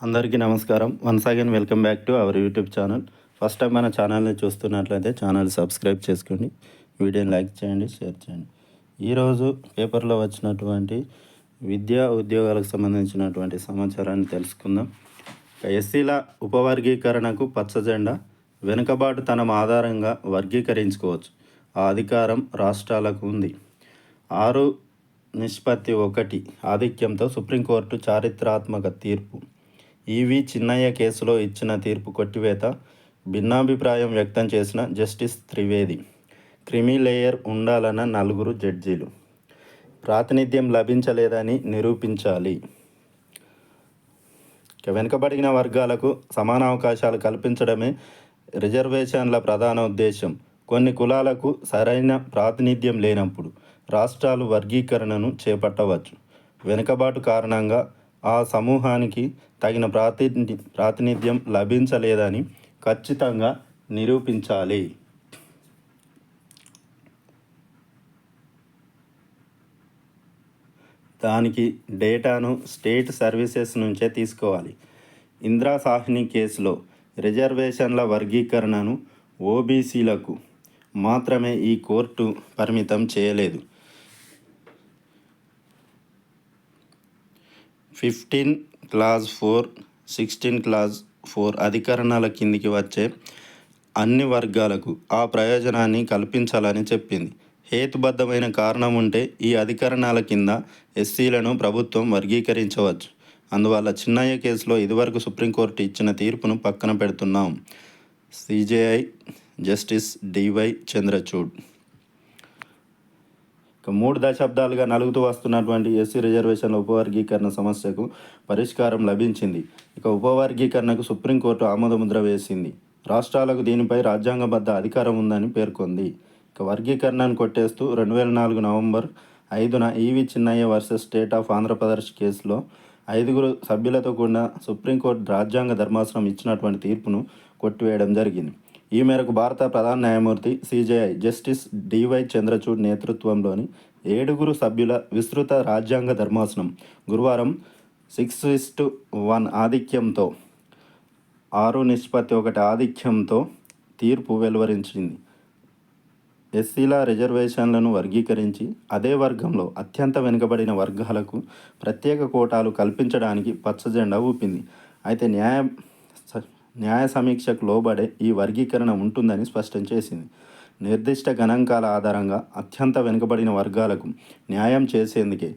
అందరికీ నమస్కారం. Once again welcome back to our YouTube channel first time మన ఛానల్ని చూస్తున్నట్లయితే ఛానల్ సబ్స్క్రైబ్ చేసుకోండి. వీడియోని లైక్ చేయండి షేర్ చేయండి. ఈరోజు పేపర్లో వచ్చినటువంటి విద్యా ఉద్యోగాలకు సంబంధించినటువంటి సమాచారాన్ని తెలుసుకుందాం. ఎస్సీల ఉపవర్గీకరణకు పచ్చ జెండా వెనుకబాటుతనం ఆధారంగా వర్గీకరించుకోవచ్చు. ఆ అధికారం రాష్ట్రాలకు ఉంది. ఆరు నిష్పత్తి ఒకటి ఆధిక్యంతో సుప్రీంకోర్టు చారిత్రాత్మక తీర్పు. ఈవి చిన్నయ్య కేసులో ఇచ్చిన తీర్పు కొట్టివేత భిన్నాభిప్రాయం వ్యక్తం చేసిన జస్టిస్ త్రివేది. క్రిమిలేయర్ ఉండాలన్న నలుగురు జడ్జీలు. ప్రాతినిధ్యం లభించలేదని నిరూపించాలి. వెనుకబడిన వర్గాలకు సమాన అవకాశాలు కల్పించడమే రిజర్వేషన్ల ప్రధాన ఉద్దేశం కొన్ని కులాలకు సరైన ప్రాతినిధ్యం లేనప్పుడు రాష్ట్రాలు వర్గీకరణను చేపట్టవచ్చు. వెనుకబాటు కారణంగా ఆ సమూహానికి తగిన ప్రాతిని ప్రాతినిధ్యం లభించలేదని ఖచ్చితంగా నిరూపించాలి. దానికి డేటాను స్టేట్ సర్వీసెస్ నుంచే తీసుకోవాలి. ఇందిరా సాహ్ని కేసులో రిజర్వేషన్ల వర్గీకరణను ఓబీసీలకు మాత్రమే ఈ కోర్టు పరిమితం చేయలేదు. Fifteen clause four sixteen clause four అధికరణాల కిందికి వచ్చే అన్ని వర్గాలకు ఆ ప్రయోజనాన్ని కల్పించాలని చెప్పింది. హేతుబద్ధమైన కారణం ఉంటే ఈ అధికరణాల కింద ఎస్సీలను ప్రభుత్వం వర్గీకరించవచ్చు. అందువల్ల చిన్నయ్య కేసులో ఇదివరకు సుప్రీంకోర్టు ఇచ్చిన తీర్పును పక్కన పెడుతున్నాం. సిజేఐ జస్టిస్ డివై చంద్రచూడ్ మూడు దశాబ్దాలుగా నలుగుతూ వస్తున్నటువంటి ఎస్సీ రిజర్వేషన్ల ఉపవర్గీకరణ సమస్యకు పరిష్కారం లభించింది. ఇక ఉపవర్గీకరణకు సుప్రీంకోర్టు ఆమోదముద్ర వేసింది. రాష్ట్రాలకు దీనిపై రాజ్యాంగబద్ధ అధికారం ఉందని పేర్కొంది. ఇక వర్గీకరణను కొట్టేస్తూ రెండు వేల నాలుగు నవంబర్ ఐదున E V Chinnaiah versus state of Andhra Pradesh కేసులో ఐదుగురు సభ్యులతో కూడిన సుప్రీంకోర్టు రాజ్యాంగ ధర్మాసనం ఇచ్చినటువంటి తీర్పును కొట్టివేయడం జరిగింది. ఈ మేరకు భారత ప్రధాన న్యాయమూర్తి సిజేఐ జస్టిస్ డివై చంద్రచూడ్ నేతృత్వంలోని ఏడుగురు సభ్యుల విస్తృత రాజ్యాంగ ధర్మాసనం గురువారం సిక్స్ ఇస్టు వన్ ఆధిక్యంతో ఆరు నిష్పత్తి ఒకటి ఆధిక్యంతో తీర్పు వెలువరించింది. ఎస్సీల రిజర్వేషన్లను వర్గీకరించి అదే వర్గంలో అత్యంత వెనుకబడిన వర్గాలకు ప్రత్యేక కోటాలు కల్పించడానికి పచ్చజెండా ఊపింది. అయితే న్యాయ న్యాయ సమీక్షకు లోబడే ఈ వర్గీకరణ ఉంటుందని స్పష్టం చేసింది. నిర్దిష్ట గణాంకాల ఆధారంగా అత్యంత వెనుకబడిన వర్గాలకు న్యాయం చేసేందుకే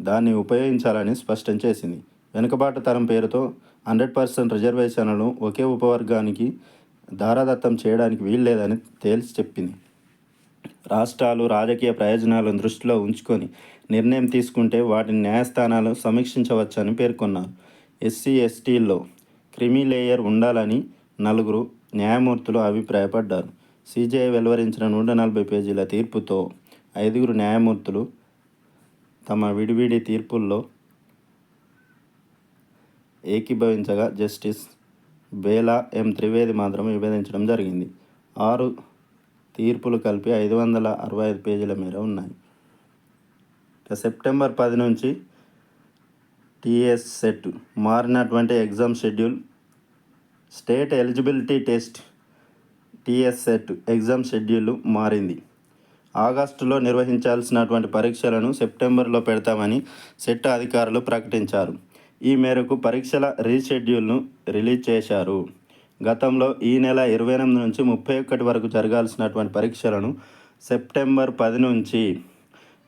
దాన్ని ఉపయోగించాలని స్పష్టం చేసింది. వెనుకబాటు తరం పేరుతో హండ్రెడ్ పర్సెంట్ రిజర్వేషన్లను ఒకే ఉపవర్గానికి దారాదత్తం చేయడానికి వీల్లేదని తేల్చి చెప్పింది. రాష్ట్రాలు రాజకీయ ప్రయోజనాలను దృష్టిలో ఉంచుకొని నిర్ణయం తీసుకుంటే వాటిని న్యాయస్థానాలు సమీక్షించవచ్చని పేర్కొన్నారు. ఎస్సీ ఎస్టీల్లో క్రిమి లేయర్ ఉండాలని నలుగురు న్యాయమూర్తులు అభిప్రాయపడ్డారు. సిజేఐ వెలువరించిన నూట నలభై పేజీల తీర్పుతో ఐదుగురు న్యాయమూర్తులు తమ విడివిడి తీర్పుల్లో ఏకీభవించగా జస్టిస్ బేలా ఎం త్రివేది మాత్రం విభేదించడం జరిగింది. ఆరు తీర్పులు కలిపి ఐదు వందల అరవై ఐదు పేజీల మేర ఉన్నాయి. సెప్టెంబర్ పది నుంచి టీఎస్ సెట్ మారినటువంటి exam schedule state eligibility test TS SET exam schedule మారింది. ఆగస్టులో నిర్వహించాల్సినటువంటి పరీక్షలను సెప్టెంబర్లో పెడతామని సెట్ అధికారులు ప్రకటించారు. ఈ మేరకు పరీక్షల రీషెడ్యూల్ను రిలీజ్ చేశారు. గతంలో ఈ నెల ఇరవై ఎనిమిది నుంచి ముప్పై ఒకటి వరకు జరగాల్సినటువంటి పరీక్షలను సెప్టెంబర్ పది నుంచి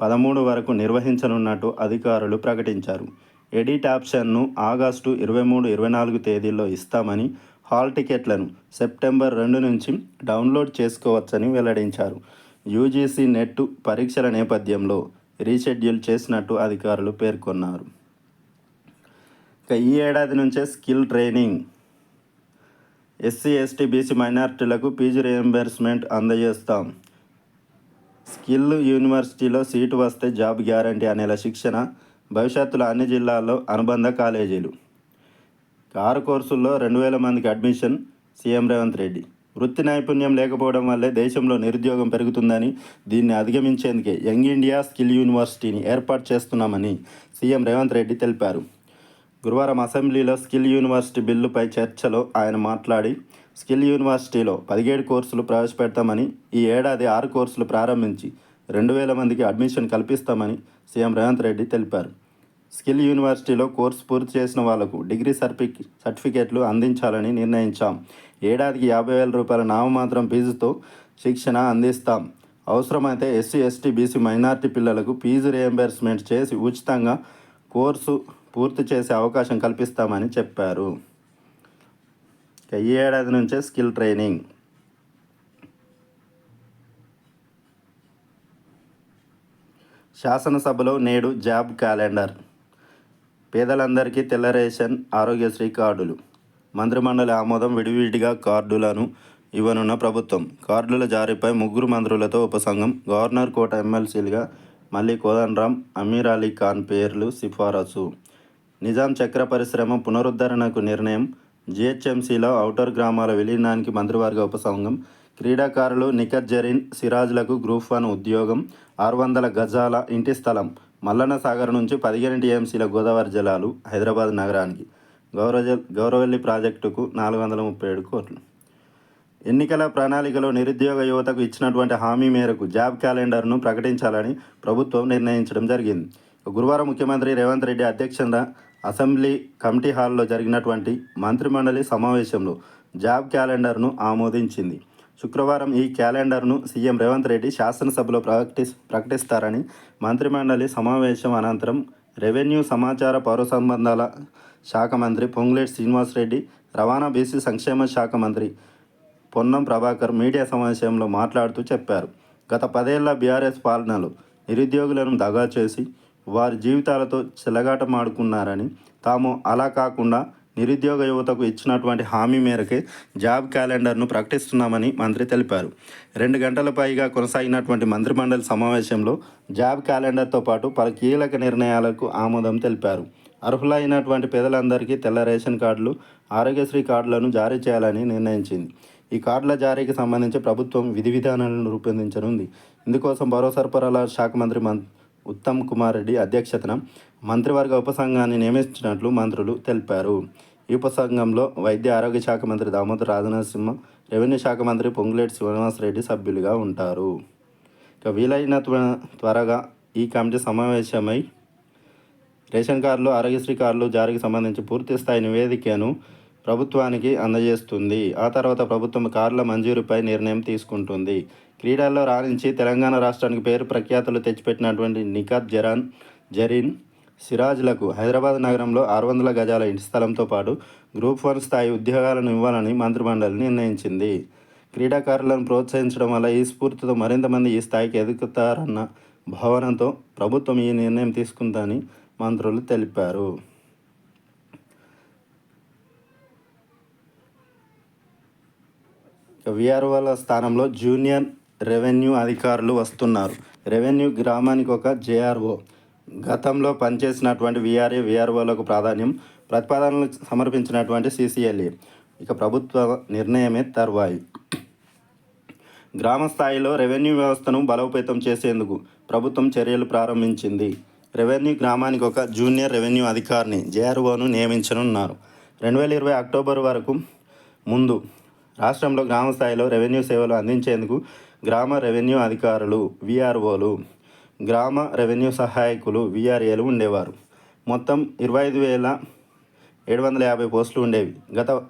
పదమూడు వరకు నిర్వహించనున్నట్టు అధికారులు ప్రకటించారు. ఎడిట్ ఆప్షన్ను ఆగస్టు ఇరవై మూడు ఇరవై నాలుగు తేదీల్లో ఇస్తామని హాల్ టికెట్లను సెప్టెంబర్ రెండు నుంచి డౌన్లోడ్ చేసుకోవచ్చని వెల్లడించారు. యూజీసీ నెట్ పరీక్షల నేపథ్యంలో రీషెడ్యూల్ చేసినట్టు అధికారులు పేర్కొన్నారు. ఇక ఈ ఏడాది నుంచే skill training. SC ST BC మైనారిటీలకు పీజీ రియంబర్స్మెంట్ అందజేస్తాం. స్కిల్ యూనివర్సిటీలో సీటు వస్తే జాబ్ గ్యారంటీ అనేలా శిక్షణ భవిష్యత్తులో అన్ని జిల్లాల్లో అనుబంధ కాలేజీలు. ఆరు కోర్సుల్లో రెండు వేల మందికి అడ్మిషన్ సీఎం రేవంత్ రెడ్డి. వృత్తి నైపుణ్యం లేకపోవడం వల్లే దేశంలో నిరుద్యోగం పెరుగుతుందని దీన్ని అధిగమించేందుకే యంగ్ ఇండియా స్కిల్ యూనివర్సిటీని ఏర్పాటు చేస్తున్నామని సీఎం రేవంత్ రెడ్డి తెలిపారు. గురువారం అసెంబ్లీలో స్కిల్ యూనివర్సిటీ బిల్లుపై చర్చలో ఆయన మాట్లాడి స్కిల్ యూనివర్సిటీలో పదిహేడు కోర్సులు ప్రవేశపెడతామని ఈ ఏడాది ఆరు కోర్సులు ప్రారంభించి రెండు వేల మందికి అడ్మిషన్ కల్పిస్తామని సీఎం రేవంత్ రెడ్డి తెలిపారు. స్కిల్ యూనివర్సిటీలో కోర్సు పూర్తి చేసిన వాళ్ళకు డిగ్రీ సర్టిఫి సర్టిఫికేట్లు అందించాలని నిర్ణయించాం. ఏడాదికి యాభై వేల రూపాయల నామమాత్రం ఫీజుతో శిక్షణ అందిస్తాం. అవసరమైతే ఎస్సీ ఎస్టీ బీసీ మైనార్టీ పిల్లలకు ఫీజు రియంబర్స్మెంట్ చేసి ఉచితంగా కోర్సు పూర్తి చేసే అవకాశం కల్పిస్తామని చెప్పారు. ఈ ఏడాది నుంచే స్కిల్ ట్రైనింగ్. శాసనసభలో నేడు జాబ్ క్యాలెండర్. పేదలందరికీ తెల్ల రేషన్ ఆరోగ్యశ్రీ కార్డులు. మంత్రిమండలి ఆమోదం విడివిడిగా కార్డులను ఇవ్వనున్న ప్రభుత్వం. కార్డుల జారీపై ముగ్గురు మంత్రులతో ఉపసంఘం గవర్నర్ కోట ఎమ్మెల్సీలుగా మళ్ళీ కోదండరాం అమీర్ అలీ ఖాన్ పేర్లు సిఫారసు. నిజాం చక్ర పరిశ్రమ పునరుద్ధరణకు నిర్ణయం. జిహెచ్ఎంసీలో ఔటర్ గ్రామాల విలీనానికి మంత్రివర్గ ఉపసంఘం క్రీడాకారులు నిఖత్ జరీన్ సిరాజ్లకు గ్రూప్ వన్ ఉద్యోగం ఆరు వందల గజాల ఇంటి స్థలం మల్లన్న సాగర్ నుంచి పదిహేను టీఎంసీల గోదావరి జలాలు హైదరాబాద్ నగరానికి. గౌరవ గౌరవల్లి ప్రాజెక్టుకు నాలుగు వందల ముప్పై ఏడు కోట్లు. ఎన్నికల ప్రణాళికలో నిరుద్యోగ యువతకు ఇచ్చినటువంటి హామీ మేరకు జాబ్ క్యాలెండర్ను ప్రకటించాలని ప్రభుత్వం నిర్ణయించడం జరిగింది. గురువారం ముఖ్యమంత్రి రేవంత్ రెడ్డి అధ్యక్షత అసెంబ్లీ కమిటీ హాల్లో జరిగినటువంటి మంత్రిమండలి సమావేశంలో జాబ్ క్యాలెండర్ను ఆమోదించింది. శుక్రవారం ఈ క్యాలెండర్ను సీఎం రేవంత్ రెడ్డి శాసనసభలో ప్రకటి ప్రకటిస్తారని మంత్రిమండలి సమావేశం అనంతరం రెవెన్యూ సమాచార పౌర సంబంధాల శాఖ మంత్రి పొంగులేటి శ్రీనివాసరెడ్డి రవాణా బీసీ సంక్షేమ శాఖ మంత్రి పొన్నం ప్రభాకర్ మీడియా సమావేశంలో మాట్లాడుతూ చెప్పారు. గత పదేళ్ళ బీఆర్ఎస్ పాలనలో నిరుద్యోగులను దగా చేసి వారి జీవితాలతో చెలగాటమాడుకున్నారని తాము అలా కాకుండా నిరుద్యోగ యువతకు ఇచ్చినటువంటి హామీ మేరకే జాబ్ క్యాలెండర్ను ప్రకటిస్తున్నామని మంత్రి తెలిపారు. రెండు గంటల పైగా కొనసాగినటువంటి మంత్రిమండలి సమావేశంలో జాబ్ క్యాలెండర్తో పాటు పలు కీలక నిర్ణయాలకు ఆమోదం తెలిపారు. అర్హులైనటువంటి పేదలందరికీ తెల్ల రేషన్ కార్డులు ఆరోగ్యశ్రీ కార్డులను జారీ చేయాలని నిర్ణయించింది. ఈ కార్డుల జారీకి సంబంధించి ప్రభుత్వం విధి విధానాలను రూపొందించనుంది. ఇందుకోసం పౌర సరఫరాల శాఖ మంత్రి ఉత్తమ్ కుమార్ రెడ్డి అధ్యక్షతన మంత్రివర్గ ఉపసంఘాన్ని నియమించినట్లు మంత్రులు తెలిపారు. ఈ ఉపసంఘంలో వైద్య ఆరోగ్య శాఖ మంత్రి దామోదర్ రాజనరసింహ రెవెన్యూ శాఖ మంత్రి పొంగులేటి శ్రీనివాసరెడ్డి సభ్యులుగా ఉంటారు. ఇక వీలైన త్వరగా ఈ కమిటీ సమావేశమై రేషన్ కార్డులు ఆరోగ్యశ్రీ కార్డులు జారీకి సంబంధించి పూర్తి స్థాయి నివేదికను ప్రభుత్వానికి అందజేస్తుంది. ఆ తర్వాత ప్రభుత్వం కార్ల మంజూరుపై నిర్ణయం తీసుకుంటుంది. క్రీడల్లో రాణించి తెలంగాణ రాష్ట్రానికి పేరు ప్రఖ్యాతులు తెచ్చిపెట్టినటువంటి నికాత్ జరాన్ జరీన్ సిరాజ్లకు హైదరాబాద్ నగరంలో ఆరు వందల గజాల ఇంటి స్థలంతో పాటు గ్రూప్ వన్ స్థాయి ఉద్యోగాలను ఇవ్వాలని మంత్రిమండలి నిర్ణయించింది. క్రీడాకారులను ప్రోత్సహించడం వల్ల ఈ స్ఫూర్తితో మరింత మంది ఈ స్థాయికి ఎదుగుతారన్న భావనతో ప్రభుత్వం ఈ నిర్ణయం తీసుకుందని మంత్రులు తెలిపారు. ఇక విఆర్ఓల స్థానంలో జూనియర్ రెవెన్యూ అధికారులు వస్తున్నారు. రెవెన్యూ గ్రామానికి ఒక జేఆర్ఓ గతంలో పనిచేసినటువంటి విఆర్ఏ విఆర్ఓలకు ప్రాధాన్యం ప్రతిపాదనలు సమర్పించినటువంటి సీసీఎల్ఏ ఇక ప్రభుత్వ నిర్ణయమే తర్వాయి. గ్రామ స్థాయిలో రెవెన్యూ వ్యవస్థను బలోపేతం చేసేందుకు ప్రభుత్వం చర్యలు ప్రారంభించింది. రెవెన్యూ గ్రామానికి ఒక జూనియర్ రెవెన్యూ అధికారిని జేఆర్ఓను నియమించనున్నారు. రెండు వేల ఇరవై అక్టోబర్ వరకు ముందు రాష్ట్రంలో గ్రామ స్థాయిలో రెవెన్యూ సేవలు అందించేందుకు గ్రామ రెవెన్యూ అధికారులు విఆర్ఓలు గ్రామ రెవెన్యూ సహాయకులు విఆర్ఏలు ఉండేవారు. మొత్తం ఇరవై ఐదు వేల ఏడు వందల యాభై పోస్టులు ఉండేవి. గత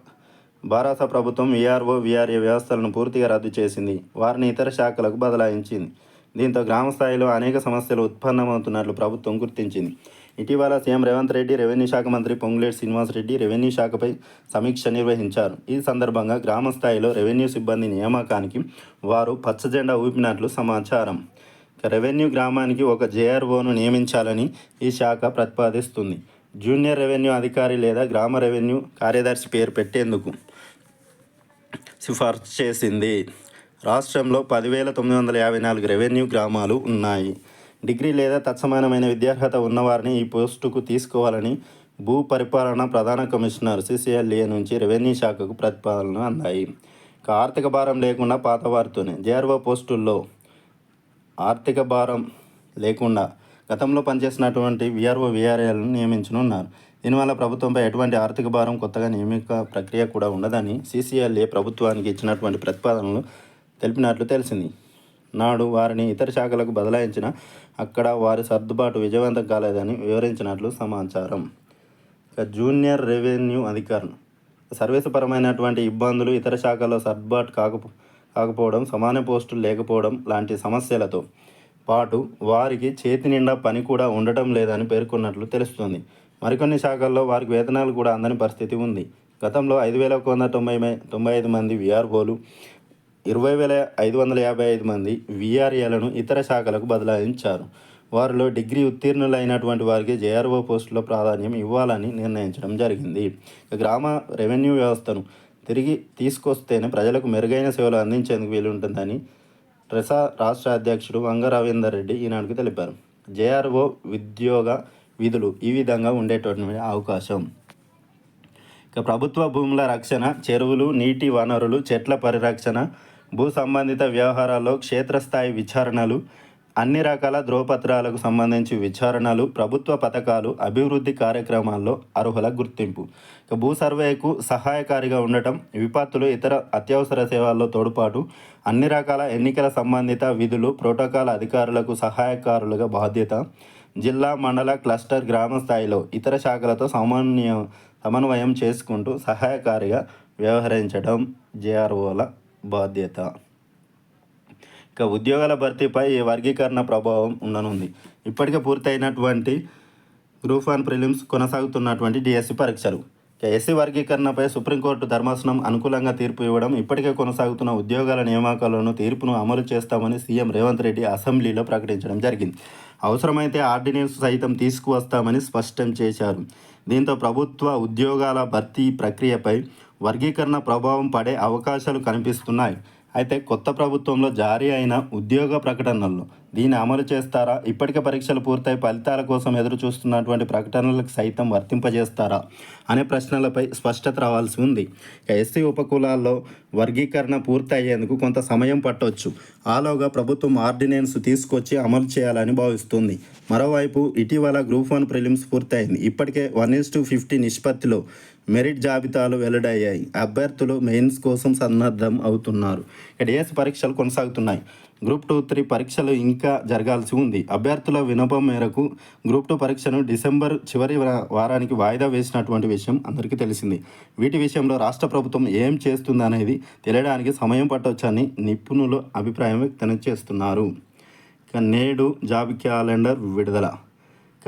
భారత ప్రభుత్వం విఆర్ఓ విఆర్ఏ వ్యవస్థలను పూర్తిగా రద్దు చేసింది. వారిని ఇతర శాఖలకు బదలాయించింది. దీంతో గ్రామ స్థాయిలో అనేక సమస్యలు ఉత్పన్నమవుతున్నట్లు ప్రభుత్వం గుర్తించింది. ఇటీవల సీఎం రేవంత్ రెడ్డి రెవెన్యూ శాఖ మంత్రి పొంగులేటి శ్రీనివాసరెడ్డి రెవెన్యూ శాఖపై సమీక్ష నిర్వహించారు. ఈ సందర్భంగా గ్రామ స్థాయిలో రెవెన్యూ సిబ్బంది నియామకానికి వారు పచ్చజెండా ఊపినట్లు సమాచారం. రెవెన్యూ గ్రామానికి ఒక జేఆర్ఓను నియమించాలని ఈ శాఖ ప్రతిపాదిస్తుంది. జూనియర్ రెవెన్యూ అధికారి లేదా గ్రామ రెవెన్యూ కార్యదర్శి పేరు పెట్టేందుకు సిఫార్సు చేసింది. రాష్ట్రంలో పదివేల తొమ్మిది వందల యాభై నాలుగు రెవెన్యూ గ్రామాలు ఉన్నాయి. డిగ్రీ లేదా తత్సమానమైన విద్యార్హత ఉన్నవారిని ఈ పోస్టుకు తీసుకోవాలని భూ పరిపాలన ప్రధాన కమిషనర్ సిసిఎల్ఏ నుంచి రెవెన్యూ శాఖకు ప్రతిపాదనలు అందాయి. ఇక ఆర్థిక భారం లేకుండా పాతవారితోనే జేఆర్ఓ పోస్టుల్లో ఆర్థిక భారం లేకుండా గతంలో పనిచేసినటువంటి విఆర్ఓ విఆర్ఏలను నియమించనున్నారు. దీనివల్ల ప్రభుత్వంపై ఎటువంటి ఆర్థిక భారం కొత్తగా నియమిక ప్రక్రియ కూడా ఉండదని సీసీఎల్ఏ ప్రభుత్వానికి ఇచ్చినటువంటి ప్రతిపాదనలు తెలిపినట్లు తెలిసింది. నాడు వారిని ఇతర శాఖలకు బదలాయించిన అక్కడ వారి సర్దుబాటు విజయవంతం కాలేదని వివరించినట్లు సమాచారం. ఇక జూనియర్ రెవెన్యూ అధికారులు. సర్వీసుపరమైనటువంటి ఇబ్బందులు ఇతర శాఖల్లో సర్దుబాటు కాకపో కాకపోవడం సమాన పోస్టులు లేకపోవడం లాంటి సమస్యలతో పాటు వారికి చేతి నిండా పని కూడా ఉండటం లేదని పేర్కొన్నట్లు తెలుస్తుంది. మరికొన్ని శాఖల్లో వారికి వేతనాలు కూడా అందని పరిస్థితి ఉంది. గతంలో ఐదు వేల ఒక వందల తొంభై తొంభై ఐదు మంది విఆర్ఓలు ఇరవై వేల ఐదు వందల యాభై ఐదు మంది విఆర్ఏలను ఇతర శాఖలకు బదలాయించారు. వారిలో డిగ్రీ ఉత్తీర్ణులైనటువంటి వారికి జేఆర్ఓ పోస్టులో ప్రాధాన్యం ఇవ్వాలని నిర్ణయించడం జరిగింది. గ్రామ రెవెన్యూ వ్యవస్థను తిరిగి తీసుకొస్తేనే ప్రజలకు మెరుగైన సేవలు అందించేందుకు వీలుంటుందని ట్రెసా రాష్ట్ర అధ్యక్షుడు వంగ రవీందర్ రెడ్డి ఈనాడుకు తెలిపారు. జేఆర్ఓ ఉద్యోగ విధులు ఈ విధంగా ఉండేటటువంటి అవకాశం. ఇక ప్రభుత్వ భూముల రక్షణ చెరువులు నీటి వనరులు చెట్ల పరిరక్షణ భూ సంబంధిత వ్యవహారాల్లో క్షేత్రస్థాయి విచారణలు అన్ని రకాల ధ్రువపత్రాలకు సంబంధించి విచారణలు ప్రభుత్వ పథకాలు అభివృద్ధి కార్యక్రమాల్లో అర్హుల గుర్తింపు. భూ సర్వేకు సహాయకారిగా ఉండటం విపత్తులు ఇతర అత్యవసర సేవల్లో తోడ్పాటు అన్ని రకాల ఎన్నికల సంబంధిత విధులు ప్రోటోకాల్ అధికారులకు సహాయకారులుగా బాధ్యత జిల్లా మండల క్లస్టర్ గ్రామ స్థాయిలో ఇతర శాఖలతో సమన్వయ సమన్వయం చేసుకుంటూ సహాయకారిగా వ్యవహరించడం జేఆర్ఓల బాధ్యత. ఇక ఉద్యోగాల భర్తీపై ఈ వర్గీకరణ ప్రభావం ఉండనుంది. ఇప్పటికే పూర్తయినటువంటి గ్రూప్ వన్ ప్రిలిమ్స్ కొనసాగుతున్నటువంటి డిఎస్సి పరీక్షలు. ఇక ఎస్సీ వర్గీకరణపై సుప్రీంకోర్టు ధర్మాసనం అనుకూలంగా తీర్పు ఇవ్వడం ఇప్పటికే కొనసాగుతున్న ఉద్యోగాల నియామకాలను తీర్పును అమలు చేస్తామని సీఎం రేవంత్ రెడ్డి అసెంబ్లీలో ప్రకటించడం జరిగింది. అవసరమైతే ఆర్డినెన్స్ సైతం తీసుకువస్తామని స్పష్టం చేశారు. దీంతో ప్రభుత్వ ఉద్యోగాల భర్తీ ప్రక్రియపై వర్గీకరణ ప్రభావం పడే అవకాశాలు కనిపిస్తున్నాయి. అయితే కొత్త ప్రభుత్వంలో జారీ అయిన ఉద్యోగ ప్రకటనల్లో దీన్ని అమలు చేస్తారా? ఇప్పటికే పరీక్షలు పూర్తయి ఫలితాల కోసం ఎదురు చూస్తున్నటువంటి ప్రకటనలకు సైతం వర్తింపజేస్తారా? అనే ప్రశ్నలపై స్పష్టత రావాల్సి ఉంది. ఎస్సీ ఉపకులాల్లో వర్గీకరణ పూర్తయ్యేందుకు కొంత సమయం పట్టవచ్చు ఆలోగా ప్రభుత్వం ఆర్డినెన్స్ తీసుకొచ్చి అమలు చేయాలని భావిస్తుంది. మరోవైపు ఇటీవల గ్రూప్ వన్ ప్రిలిమ్స్ పూర్తయింది. ఇప్పటికే వన్ ఇస్ టు ఫిఫ్టీ నిష్పత్తిలో మెరిట్ జాబితాలు వెల్లడయ్యాయి. అభ్యర్థులు మెయిన్స్ కోసం సన్నద్ధం అవుతున్నారు. ఇక్కడ పరీక్షలు కొనసాగుతున్నాయి. గ్రూప్ టూ త్రీ పరీక్షలు ఇంకా జరగాల్సి ఉంది. అభ్యర్థుల వినపం మేరకు గ్రూప్ టూ పరీక్షను డిసెంబర్ చివరి వారానికి వాయిదా వేసినటువంటి విషయం అందరికీ తెలిసింది. వీటి విషయంలో రాష్ట్ర ప్రభుత్వం ఏం చేస్తుందనేది తెలియడానికి సమయం పట్టవచ్చని నిపుణులు అభిప్రాయం వ్యక్తం చేస్తున్నారు. ఇక నేడు జాబ్ క్యాలెండర్ విడుదల.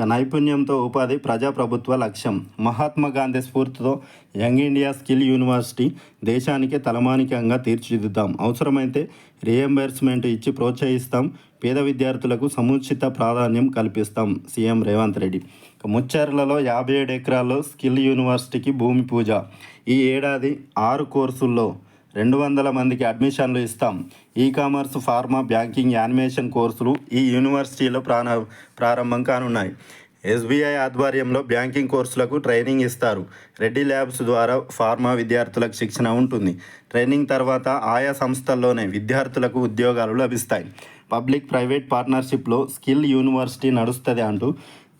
నైపుణ్యంతో ఉపాధి ప్రజాప్రభుత్వ లక్ష్యం. మహాత్మా గాంధీ స్ఫూర్తితో యంగ్ ఇండియా స్కిల్ యూనివర్సిటీ దేశానికి తలమానికంగా తీర్చిదిద్దాం. అవసరమైతే రియంబర్స్మెంట్ ఇచ్చి ప్రోత్సహిస్తాం. పేద విద్యార్థులకు సముచిత ప్రాధాన్యం కల్పిస్తాం. సీఎం రేవంత్ రెడ్డి. ముచ్చర్లలో యాభై ఏడు ఎకరాల్లో స్కిల్ యూనివర్సిటీకి భూమి పూజ. ఈ ఏడాది ఆరు కోర్సుల్లో రెండు వందల మందికి అడ్మిషన్లు ఇస్తాం. E commerce pharma banking animation కోర్సులు ఈ యూనివర్సిటీలో ప్రాణ ప్రారంభం కానున్నాయి. ఎస్బీఐ ఆధ్వర్యంలో బ్యాంకింగ్ కోర్సులకు ట్రైనింగ్ ఇస్తారు. రెడ్డి ల్యాబ్స్ ద్వారా ఫార్మా విద్యార్థులకు శిక్షణ ఉంటుంది. ట్రైనింగ్ తర్వాత ఆయా సంస్థల్లోనే విద్యార్థులకు ఉద్యోగాలు లభిస్తాయి. పబ్లిక్ ప్రైవేట్ పార్ట్నర్షిప్లో స్కిల్ యూనివర్సిటీ నడుస్తుంది అంటూ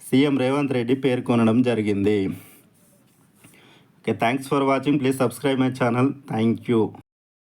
సీఎం రేవంత్ రెడ్డి పేర్కొనడం జరిగింది. Okay thanks for watching. Please subscribe my channel. Thank you.